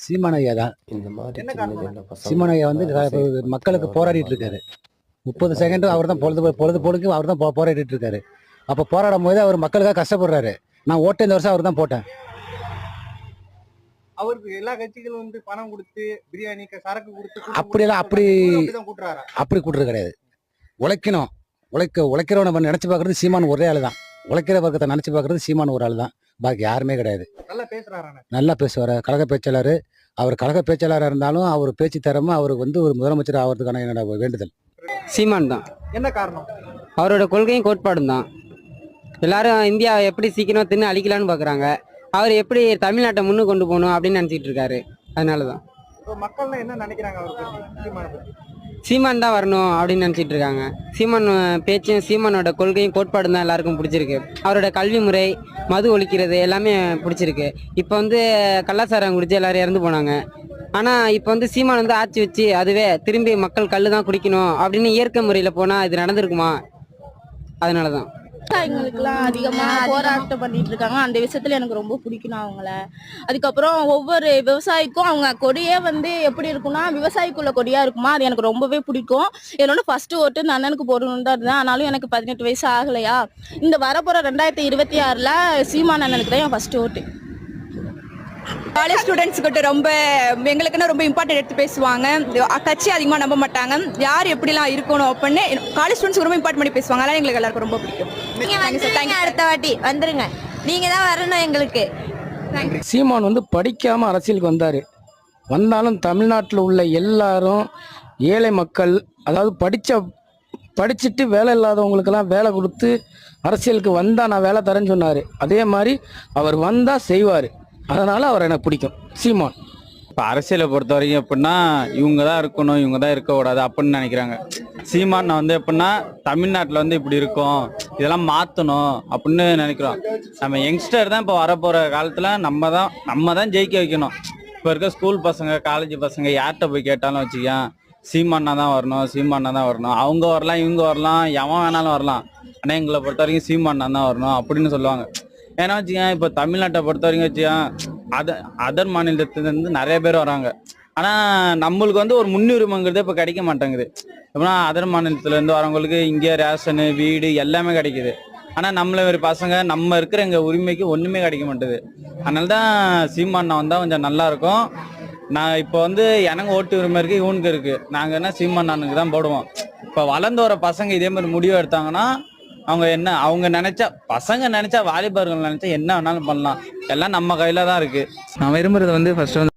சீமான் ஐயா தான். இந்த மாதிரி என்ன சின்ன காரணம்? சின்ன பசங்க சீமான் ஐயா வந்து மக்களுக்கு போராடிட்டு இருக்காரு. முப்பது செகண்டும் அவர் தான் பொழுது பொழுது பொழுதுக்கு அவர் தான் போராடிட்டு இருக்காரு. அப்போ போராடும் போது அவர் மக்களுக்காக கஷ்டப்படுறாரு. நான் ஓட்டு இந்த வருஷம் அவர் தான் போட்டேன். அவருக்கு எல்லா கட்சிகளும் வந்து பணம் கொடுத்து பிரியாணி சரக்கு கொடுத்து அப்படியெல்லாம் அப்படி- அப்படி கூட்டுறது கிடையாது. உழைக்கணும். உழைக்க உழைக்கிறவனை நம்ம நினச்சி பார்க்கறது சீமான் ஒரே ஆள் தான் உழைக்கிற பக்கத்தை நினச்சி பார்க்கறது சீமான் ஒரு ஆள் தான் பாக்கி யாருமே கிடையாது. நல்லா பேசுறாரானே நல்லா பேசுவார். கழக பேச்சாளர். அவர் கழக பேச்சாளராக இருந்தாலும் அவர் பேச்சு திறமை அவருக்கு வந்து ஒரு முதலமைச்சர் ஆகிறதுக்கான என்னோட வேண்டுதல். சீமான் தான். என்ன காரணம்? அவரோட கொள்கையும் கோட்பாடும் தான். எல்லாரும் இந்தியா எப்படி சீக்கிரம் தின்னு அழிக்கலான்னு பார்க்குறாங்க அவர் எப்படி தமிழ்நாட்டை முன்னு கொண்டு போகணும் அப்படின்னு நினச்சிட்டு இருக்காரு. அதனால தான் மக்கள்லாம் என்ன நினைக்கிறாங்க அவர் பத்தி. சீமான் தான் வரணும் அப்படின்னு நினச்சிட்டு இருக்காங்க. சீமான் பேச்சும் சீமானோட கொள்கையும் கோட்பாடும் தான் எல்லாருக்கும் பிடிச்சிருக்கு. அவரோட கல்வி முறை மது ஒழிக்கிறது எல்லாமே பிடிச்சிருக்கு. இப்போ வந்து கள்ளச்சாரம் குடிச்சு எல்லாரும் இறந்து போனாங்க. ஆனால் இப்போ வந்து சீமான் வந்து ஆட்சி வச்சு அதுவே திரும்பி மக்கள் கல் தான் குடிக்கணும் அப்படின்னு இயற்கை முறையில் போனால் இது நடந்திருக்குமா? அதனால தான் விவசாயிங்களுக்குலாம் அதிகமா போராட்டம் பண்ணிட்டு இருக்காங்க அந்த விஷயத்துல எனக்கு ரொம்ப பிடிக்கும் அவங்கள. அதுக்கப்புறம் ஒவ்வொரு விவசாயிக்கும் அவங்க கொடியே வந்து எப்படி இருக்கும்னா விவசாயிக்குள்ள கொடியா இருக்குமா? அது எனக்கு ரொம்பவே பிடிக்கும். என்னோட ஃபர்ஸ்ட் ஓட்டு இந்த அண்ணனுக்கு போடணும்னு தான். இருந்தேன் ஆனாலும் எனக்கு பதினெட்டு வயசு ஆகலையா? இந்த வரப்போற ரெண்டாயிரத்தி இருபத்தி ஆறுல சீமான் அண்ணனுக்கு தான் என் ஃபர்ஸ்ட் ஓட்டு காலேஜ் ஸ்டூடெண்ட்ஸ் கிட்ட ரொம்ப எங்களுக்குன்னா ரொம்ப இம்பார்ட்டன்ட் எடுத்து பேசுவாங்க. கட்சி அதிகமாக நம்ப மாட்டாங்க. யார் எப்படிலாம் இருக்கணும் அப்படின்னு காலேஜ் ஸ்டூடெண்ட்ஸ் ரொம்ப இம்பார்ட் பண்ணி பேசுவாங்க. அதனால எங்களுக்கு எல்லாருக்கும் ரொம்ப பிடிக்கும். அடுத்த வாட்டி. வந்துருங்க. நீங்க தான் வரணும் எங்களுக்கு. சீமான் வந்து படிக்காமல் அரசியலுக்கு வந்தார். வந்தாலும் தமிழ்நாட்டில் உள்ள எல்லாரும் ஏழை மக்கள் அதாவது படித்த படிச்சுட்டு வேலை இல்லாதவங்களுக்கெல்லாம் வேலை கொடுத்து அரசியலுக்கு வந்தால் நான் வேலை தரேன்னு சொன்னார். அதே மாதிரி அவர் வந்தால் செய்வார். அதனால் அவர் எனக்கு பிடிக்கும். சீமான். இப்போ அரசியலை பொறுத்த வரைக்கும் எப்படின்னா இவங்க தான் இருக்கணும் இவங்க தான் இருக்கக்கூடாது அப்படின்னு நினைக்கிறாங்க. சீமான் வந்து எப்படின்னா தமிழ்நாட்டில் வந்து இப்படி இருக்கும் இதெல்லாம் மாற்றணும் அப்படின்னு நினைக்கிறோம். நம்ம யங்ஸ்டர் தான் இப்போ வரப்போகிற காலத்தில் நம்ம தான் நம்ம தான் ஜெயிக்க வைக்கணும். இப்போ இருக்க ஸ்கூல் பசங்க காலேஜ் பசங்க யார்கிட்ட போய் கேட்டாலும் வச்சுக்கேன் சீமானா தான் வரணும் சீமானா தான் வரணும். அவங்க வரலாம் இவங்க வரலாம் எவன் வேணாலும் வரலாம். ஆனால் எங்களை பொறுத்த வரைக்கும் சீமானா தான் வரணும் அப்படின்னு சொல்லுவாங்க. ஏன்னா வச்சுக்கேன் இப்போ தமிழ்நாட்டை பொறுத்த வரைக்கும் வச்சுக்கேன் அத அதர் மாநிலத்திலேருந்து நிறைய பேர் வராங்க. ஆனால் நம்மளுக்கு வந்து ஒரு முன்னுரிமைங்கிறது இப்போ கிடைக்க மாட்டேங்குது. எப்படின்னா அதர் மாநிலத்துலேருந்து வரவங்களுக்கு இங்கே ரேஷனு வீடு எல்லாமே கிடைக்குது. ஆனால் நம்மள ஒரு பசங்க நம்ம இருக்கிற எங்கள் உரிமைக்கு ஒன்றுமே கிடைக்க மாட்டேது அதனால தான் சீமான் வந்தால் கொஞ்சம் நல்லா இருக்கும். நான் இப்போ வந்து எனக்கு ஓட்டு உரிமை இருக்குது இவனுக்கு இருக்குது நாங்கள் என்ன சீமான் தான் போடுவோம். இப்போ வளர்ந்து வர பசங்க இதே மாதிரி முடிவு எடுத்தாங்கன்னா அவங்க என்ன அவங்க நினைச்சா பசங்க நினைச்சா வாலிபர்கள் நினைச்சா என்ன வேணாலும் பண்ணலாம். எல்லாம் நம்ம கையில தான் இருக்கு. நான் விரும்புறது வந்து ஃபர்ஸ்ட் வந்து